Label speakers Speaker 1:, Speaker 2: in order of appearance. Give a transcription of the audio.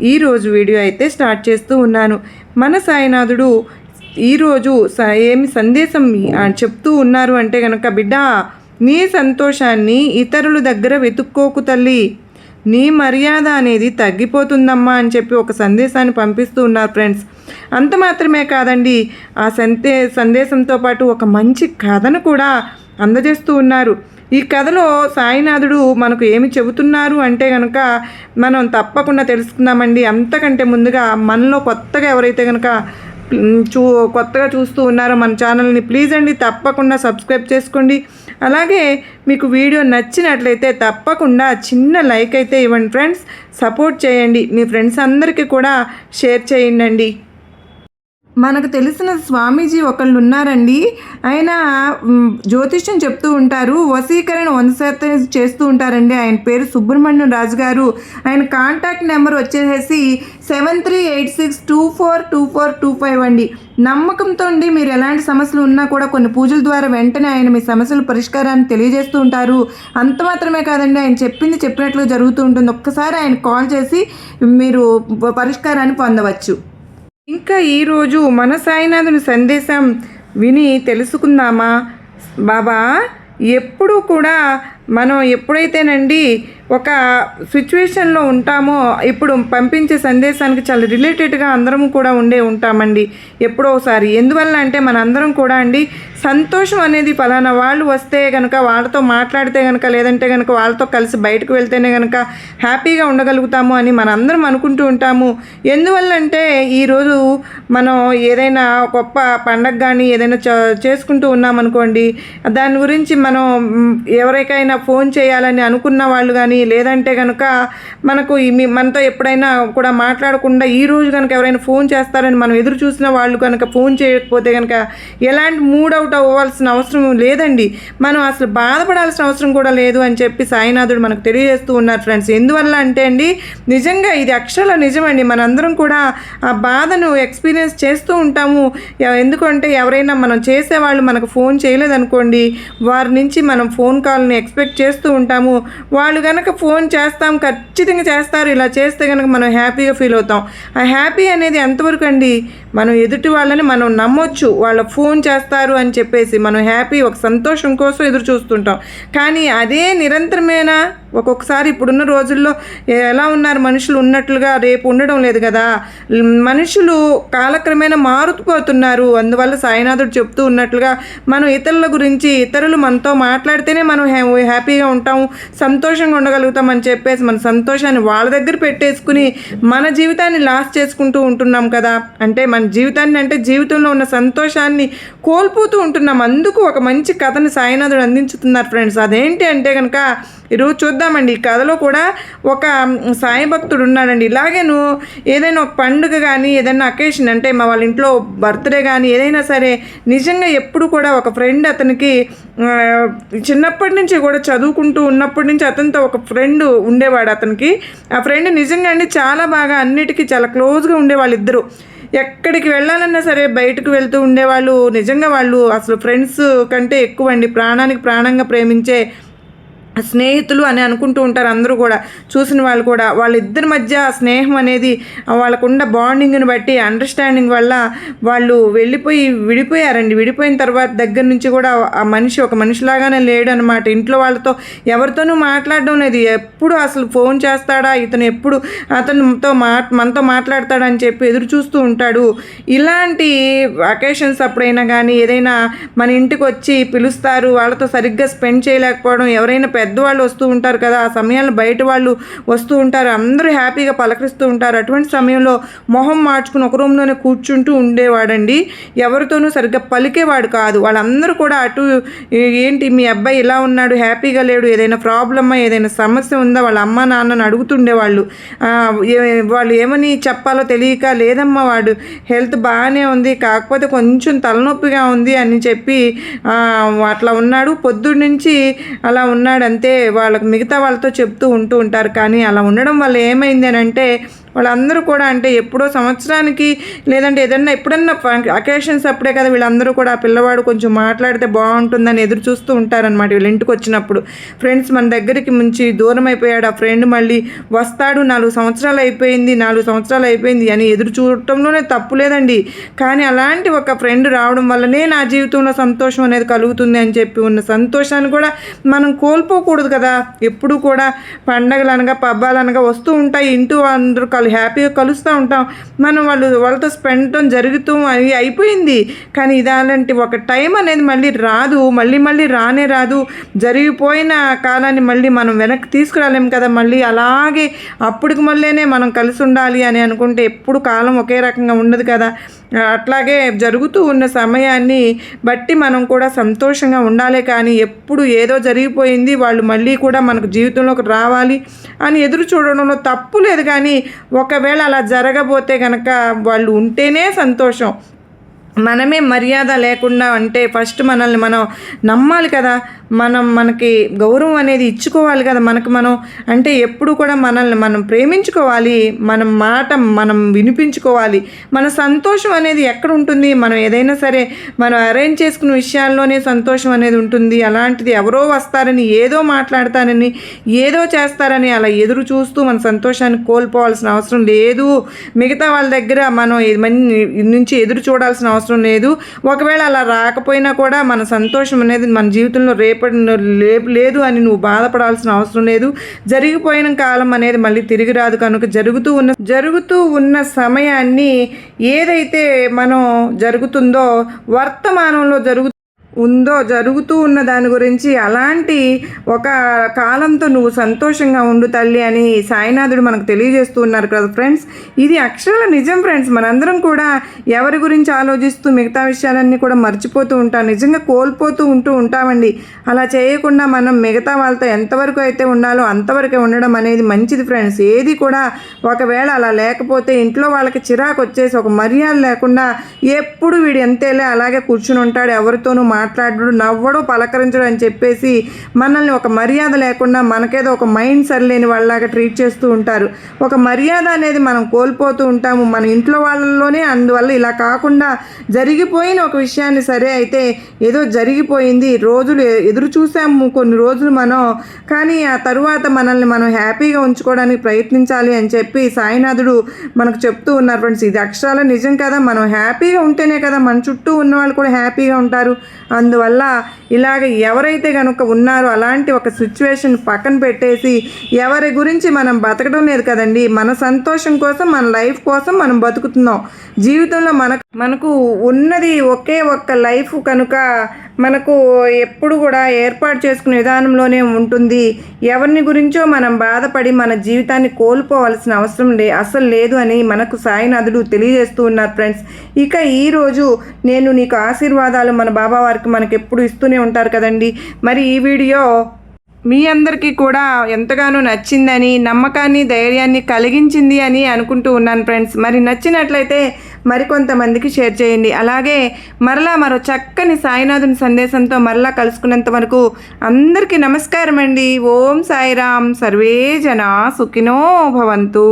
Speaker 1: ఈరోజు వీడియో అయితే స్టార్ట్ చేస్తూ ఉన్నాను. మన సాయినాథుడు ఈరోజు స- ఏమి సందేశం చెప్తూ ఉన్నారు అంటే కనుక బిడ్డ నీ సంతోషాన్ని ఇతరుల దగ్గర వెతుక్కోకు తల్లి. నీ మర్యాద అనేది తగ్గిపోతుందమ్మా అని చెప్పి ఒక సందేశాన్ని పంపిస్తూ ఉన్నారు ఫ్రెండ్స్. అంత మాత్రమే కాదండి ఆ సంతే సందేశంతో పాటు ఒక మంచి కథను కూడా అందజేస్తూ ఉన్నారు. ఈ కథలో సాయినాథుడు మనకు ఏమి చెబుతున్నారు అంటే కనుక మనం తప్పకుండా తెలుసుకుందామండి. అంతకంటే ముందుగా మనలో కొత్తగా ఎవరైతే కనుక చూ కొత్తగా చూస్తూ ఉన్నారో మన ఛానల్ని ప్లీజ్ అండి తప్పకుండా సబ్స్క్రైబ్ చేసుకోండి. అలాగే మీకు వీడియో నచ్చినట్లయితే తప్పకుండా చిన్న లైక్ అయితే ఇవ్వండి ఫ్రెండ్స్. సపోర్ట్ చేయండి. మీ ఫ్రెండ్స్ అందరికీ కూడా షేర్ చేయండి మనకు తెలిసిన స్వామీజీ ఒకళ్ళు ఉన్నారండి ఆయన జ్యోతిష్యం చెప్తూ ఉంటారు. వసీకరణ వంద శాతం చేస్తూ ఉంటారండి. ఆయన పేరు సుబ్రహ్మణ్యం రాజు గారు. ఆయన కాంటాక్ట్ నెంబర్ వచ్చేసి seven three eight six two four two four two five అండి. నమ్మకంతో ఉండి మీరు ఎలాంటి సమస్యలు ఉన్నా కూడా కొన్ని పూజల ద్వారా వెంటనే ఆయన మీ సమస్యల పరిష్కారాన్ని తెలియజేస్తూ ఉంటారు. అంత మాత్రమే కాదండి ఆయన చెప్పింది చెప్పినట్లు జరుగుతూ ఉంటుంది. ఒక్కసారి ఆయన కాల్ చేసి మీరు పరిష్కారాన్ని పొందవచ్చు. ఇంకా ఈరోజు మన సాయినాథుని సందేశం విని తెలుసుకుందామా? బాబా ఎప్పుడూ కూడా మనం ఎప్పుడైతేనండి ఒక సిచ్యువేషన్లో ఉంటామో ఇప్పుడు పంపించే సందేశానికి చాలా రిలేటెడ్గా అందరం కూడా ఉండే ఉంటామండి ఎప్పుడో ఒకసారి. ఎందువల్ల అంటే మన అందరం కూడా అండి సంతోషం అనేది ఫలానా వాళ్ళు వస్తే కనుక వాళ్ళతో మాట్లాడితే కనుక లేదంటే కనుక వాళ్ళతో కలిసి బయటకు వెళ్తేనే కనుక హ్యాపీగా ఉండగలుగుతాము అని మనందరం అనుకుంటూ ఉంటాము. ఎందువల్ల అంటే ఈరోజు మనం ఏదైనా గొప్ప పండగ కానీ ఏదైనా చ- చేసుకుంటూ ఉన్నామనుకోండి దాని గురించి మనం ఎవరికైనా ఫోన్ చేయాలని అనుకున్న వాళ్ళు కానీ లేదంటే కనుక మనకు మీ- మనతో ఎప్పుడైనా కూడా మాట్లాడకుండా ఈ రోజు కనుక ఎవరైనా ఫోన్ చేస్తారని మనం ఎదురు చూసిన వాళ్ళు కనుక ఫోన్ చేయకపోతే కనుక ఎలాంటి మూడ్ అవుట్ అవ్వాల్సిన అవసరం లేదండి. మనం అసలు బాధపడాల్సిన అవసరం కూడా లేదు అని చెప్పి సాయినాథుడు మనకు తెలియజేస్తూ ఉన్నారు ఫ్రెండ్స్. ఎందువల్ల అంటే అండి నిజంగా ఇది అక్షరాల నిజమండి. మనందరం కూడా ఆ బాధను ఎక్స్పీరియన్స్ చేస్తూ ఉంటాము. ఎందుకంటే ఎవరైనా మనం చేసేవాళ్ళు మనకు ఫోన్ చేయలేదనుకోండి వారి నుంచి మనం ఫోన్ కాల్ని ఎక్స్పెక్ట్ చేస్తూ ఉంటాము. వాళ్ళు కనుక ఫోన్ చేస్తాం ఖచ్చితంగా చేస్తారు. ఇలా చేస్తే కనుక మనం హ్యాపీగా ఫీల్ అవుతాం. ఆ హ్యాపీ అనేది ఎంతవరకు అండి? మనం ఎదుటి వాళ్ళని మనం నమ్మొచ్చు. వాళ్ళ ఫోన్ చేస్తారు అని చెప్పేసి మనం హ్యాపీ ఒక సంతోషం కోసం ఎదురు చూస్తుంటాం. కానీ అదే నిరంతరమైన? ఒక్కొక్కసారి ఇప్పుడున్న రోజుల్లో ఎలా ఉన్నారు? మనుషులు ఉన్నట్లుగా రేపు ఉండడం లేదు కదా. మనుషులు కాలక్రమేణా మారుతుపోతున్నారు. అందువల్ల సాయినాథుడు చెప్తూ ఉన్నట్లుగా మనం ఇతరుల గురించి ఇతరులు మనతో మాట్లాడితేనే మనం హ్యాపీగా ఉంటాం సంతోషంగా ఉండగలం అని చెప్పేసి మన సంతోషాన్ని వాళ్ళ దగ్గర పెట్టేసుకుని మన జీవితాన్ని లాస్ చేసుకుంటూ ఉంటున్నాం కదా. అంటే మన జీవితాన్ని అంటే జీవితంలో ఉన్న సంతోషాన్ని కోల్పోతూ ఉంటున్నాం. అందుకు ఒక మంచి కథని సాయినాథుడు అందించుతున్నారు ఫ్రెండ్స్. అదేంటి అంటే కనుక ఈరోజు చూద్దామండి. ఈ కథలో కూడా ఒక మ్, సాయి భక్తుడు ఉన్నాడండి. ఇలాగేను ఏదైనా ఒక పండుగ కానీ ఏదైనా అకేషన్ అంటే మా వాళ్ళ ఇంట్లో బర్త్డే కానీ ఏదైనా సరే నిజంగా ఎప్పుడు కూడా ఒక ఫ్రెండ్ అతనికి చిన్నప్పటి నుంచి కూడా చదువుకుంటూ ఉన్నప్పటి నుంచి అతనితో ఒక ఫ్రెండ్ ఉండేవాడు అతనికి. ఆ ఫ్రెండ్ నిజంగా అండి చాలా బాగా అన్నిటికీ చాలా క్లోజ్గా ఉండేవాళ్ళు ఇద్దరు. ఎక్కడికి వెళ్ళాలన్నా సరే బయటకు వెళ్తూ ఉండేవాళ్ళు. నిజంగా వాళ్ళు అసలు ఫ్రెండ్స్ కంటే ఎక్కువ అండి ప్రాణానికి ప్రాణంగా ప్రేమించే స్నేహితులు అని అనుకుంటూ ఉంటారు అందరూ కూడా. చూసిన వాళ్ళు కూడా. వాళ్ళిద్దరి మధ్య స్నేహం అనేది వాళ్ళకున్న బాండింగ్ని బట్టి అండర్స్టాండింగ్ వల్ల వాళ్ళు వెళ్ళిపోయి విడిపోయారండి. విడిపోయిన తర్వాత దగ్గర నుంచి కూడా ఆ మనిషి ఒక మనిషిలాగానే లేడు అనమాట ఇంట్లో వాళ్ళతో ఎవరితోనూ మాట్లాడడం లేదు. ఎప్పుడు అసలు ఫోన్ చేస్తాడా? ఇతను ఎప్పుడు అతనితో మా మనతో మాట్లాడతాడని చెప్పి ఎదురు చూస్తూ ఉంటాడు. ఇలాంటి అకేషన్స్ అప్పుడైనా కానీ ఏదైనా మన ఇంటికి వచ్చి పిలుస్తారు. వాళ్ళతో సరిగ్గా స్పెండ్ చేయలేకపోవడం ఎవరైనా పెద్ద పెద్దవాళ్ళు వస్తూ ఉంటారు కదా ఆ సమయాల్లో బయట వాళ్ళు వస్తూ ఉంటారు అందరూ హ్యాపీగా పలకరిస్తూ ఉంటారు. అటువంటి సమయంలో మొహం మార్చుకుని ఒక రూమ్లోనే కూర్చుంటూ ఉండేవాడండి. ఎవరితోనూ సరిగ్గా పలికేవాడు కాదు. వాళ్ళందరూ కూడా అటు ఏంటి మీ అబ్బాయి ఇలా ఉన్నాడు? హ్యాపీగా లేడు? ఏదైనా ప్రాబ్లమా? ఏదైనా సమస్య ఉందా? వాళ్ళ అమ్మ నాన్నని అడుగుతుండేవాళ్ళు. వాళ్ళు ఏమని చెప్పాలో తెలియక లేదమ్మా వాడు హెల్త్ బాగానే ఉంది కాకపోతే కొంచెం తలనొప్పిగా ఉంది అని చెప్పి అట్లా ఉన్నాడు. పొద్దున్నుంచి అలా ఉన్నాడు అంతే వాళ్ళకి మిగతా వాళ్ళతో చెప్తూ ఉంటూ ఉంటారు. కానీ అలా ఉండడం వల్ల ఏమైంది అని అంటే వాళ్ళందరూ కూడా అంటే ఎప్పుడో సంవత్సరానికి లేదంటే ఏదన్నా ఎప్పుడన్నా అకేషన్స్ అప్పుడే కదా వీళ్ళందరూ కూడా ఆ పిల్లవాడు కొంచెం మాట్లాడితే బాగుంటుందని ఎదురు చూస్తూ ఉంటారనమాట వీళ్ళ ఇంటికి వచ్చినప్పుడు. ఫ్రెండ్స్ మన దగ్గరికి ముంచి దూరం అయిపోయాడు. ఆ ఫ్రెండ్ మళ్ళీ వస్తాడు. నాలుగు సంవత్సరాలు అయిపోయింది. నాలుగు సంవత్సరాలు అయిపోయింది అని ఎదురు చూడటంలోనే తప్పు లేదండి. కానీ అలాంటి ఒక ఫ్రెండ్ రావడం వల్లనే నా జీవితంలో సంతోషం అనేది కలుగుతుంది అని చెప్పి ఉన్న సంతోషాన్ని కూడా మనం కోల్పో కోల్పోకూడదు కదా. ఎప్పుడు కూడా పండగలు అనగా పబ్బాలు అనగా వస్తూ ఉంటాయి ఇంటూ అందరూ కలు హ్యాపీగా కలుస్తూ ఉంటాం. మనం వాళ్ళు వాళ్ళతో స్పెండ్ జరుగుతూ అవి అయిపోయింది. కానీ ఇదాలంటి ఒక టైం అనేది మళ్ళీ రాదు. మళ్ళీ మళ్ళీ రానే రాదు. జరిగిపోయిన కాలాన్ని మళ్ళీ మనం వెనక్కి తీసుకురాలేము కదా. మళ్ళీ అలాగే అప్పటికి మళ్ళీనే మనం కలిసి ఉండాలి అని అనుకుంటే ఎప్పుడు కాలం ఒకే రకంగా ఉండదు కదా. అట్లాగే జరుగుతూ ఉన్న సమయాన్ని బట్టి మనం కూడా సంతోషంగా ఉండాలి కానీ ఎప్పుడు ఏదో జరిగిపోయింది వాళ్ళు మళ్ళీ కూడా మనకు జీవితంలోకి రావాలి అని ఎదురు చూడడంలో తప్పు లేదు కానీ ఒకవేళ అలా జరగబోతే కనుక వాళ్ళు ఉంటేనే సంతోషం. మనమే మర్యాద లేకుండా అంటే ఫస్ట్ మనల్ని మనం నమ్మాలి కదా. మనం మనకి గౌరవం అనేది ఇచ్చుకోవాలి కదా. మనకు మనం అంటే ఎప్పుడు కూడా మనల్ని మనం ప్రేమించుకోవాలి. మన మాట మనం వినిపించుకోవాలి. మన సంతోషం అనేది ఎక్కడ ఉంటుంది? మనం ఏదైనా సరే మనం అరేంజ్ చేసుకున్న విషయాల్లోనే సంతోషం అనేది ఉంటుంది. అలాంటిది ఎవరో వస్తారని ఏదో మాట్లాడతారని ఏదో చేస్తారని అలా ఎదురు చూస్తూ మన సంతోషాన్ని కోల్పోవాల్సిన అవసరం లేదు. మిగతా వాళ్ళ దగ్గర మనం నుంచి ఎదురు చూడాల్సిన అవసరం లేదు. ఒకవేళ అలా రాకపోయినా కూడా మన సంతోషం అనేది మన జీవితంలో రేపు లే- లేదు అని నువ్వు బాధపడాల్సిన అవసరం లేదు. జరిగిపోయిన కాలం అనేది మళ్ళీ తిరిగి రాదు. కనుక జరుగుతూ ఉన్న జరుగుతూ ఉన్న సమయాన్ని ఏదైతే మనం జరుగుతుందో వర్తమానంలో జరుగు ఉందో జరుగుతూ ఉన్న దాని గురించి అలాంటి ఒక కాలంతో నువ్వు సంతోషంగా ఉండు తల్లి అని సాయినాథుడు మనకు తెలియజేస్తూ ఉన్నారు కదా ఫ్రెండ్స్. ఇది అక్షరాల నిజం ఫ్రెండ్స్. మనందరం కూడా ఎవరి గురించి ఆలోచిస్తూ మిగతా విషయాలన్నీ కూడా మర్చిపోతూ ఉంటాం. నిజంగా కోల్పోతూ ఉంటూ ఉంటామండి. అలా చేయకుండా మనం మిగతా వాళ్ళతో ఎంతవరకు అయితే ఉండాలో అంతవరకే ఉండడం అనేది మంచిది ఫ్రెండ్స్. ఏది కూడా ఒకవేళ అలా లేకపోతే ఇంట్లో వాళ్ళకి చిరాకు వచ్చేసి ఒక మర్యాద లేకుండా ఎప్పుడు వీడు ఎంతేలే అలాగే కూర్చుని ఉంటాడు. ఎవరితోనూ మాట్లాడడు నవ్వడు పలకరించడు అని చెప్పేసి మనల్ని ఒక మర్యాద లేకుండా మనకేదో ఒక మైండ్ సరిలేని వాళ్ళలాగా ట్రీట్ చేస్తూ ఉంటారు. ఒక మర్యాద అనేది మనం కోల్పోతూ ఉంటాము. మన ఇంట్లో వాళ్ళలోనే అందువల్ల ఇలా కాకుండా జరిగిపోయిన ఒక విషయాన్ని సరే అయితే ఏదో జరిగిపోయింది రోజులు ఎదురు చూసాము కొన్ని రోజులు మనం కానీ ఆ తరువాత మనల్ని మనం హ్యాపీగా ఉంచుకోవడానికి ప్రయత్నించాలి అని చెప్పి సాయినాథుడు మనకు చెప్తూ ఉన్నారు. ఫ్రెండ్స్ ఇది అక్షరాల నిజం కదా? మనం హ్యాపీగా ఉంటేనే కదా మన చుట్టూ ఉన్న వాళ్ళు కూడా హ్యాపీగా ఉంటారు. అందువల్ల ఇలాగ ఎవరైతే కనుక ఉన్నారో అలాంటి ఒక సిచ్యువేషన్ పక్కన పెట్టేసి ఎవరి గురించి మనం బతకడం లేదు కదండి. మన సంతోషం కోసం మన లైఫ్ కోసం మనం బతుకుతున్నాం. జీవితంలో మన మనకు ఉన్నది ఒకే ఒక్క లైఫ్ కనుక మనకు ఎప్పుడు కూడా ఏర్పాటు చేసుకునే విధానంలోనే ఉంటుంది. ఎవరిని గురించో మనం బాధపడి మన జీవితాన్ని కోల్పోవలసిన అవసరం లే అసలు లేదు అని మనకు సాయినాథుడు తెలియజేస్తూ ఉన్నారు ఫ్రెండ్స్. ఇక ఈరోజు నేను నీకు ఆశీర్వాదాలు మన బాబా వారికి మనకి ఎప్పుడు ఇస్తూనే ఉంటారు కదండి. మరి ఈ వీడియో మీ అందరికీ కూడా ఎంతగానో నచ్చిందని నమ్మకాన్ని ధైర్యాన్ని కలిగించింది అని అనుకుంటూ ఉన్నాను ఫ్రెండ్స్. మరి నచ్చినట్లయితే మరికొంతమందికి షేర్ చేయండి. అలాగే మరలా మరో చక్కని సాయినాథుని సందేశంతో మరలా కలుసుకున్నంత వరకు అందరికీ నమస్కారం అండి ఓం సాయిరామ్. సర్వే జన సుఖినో భవంతు.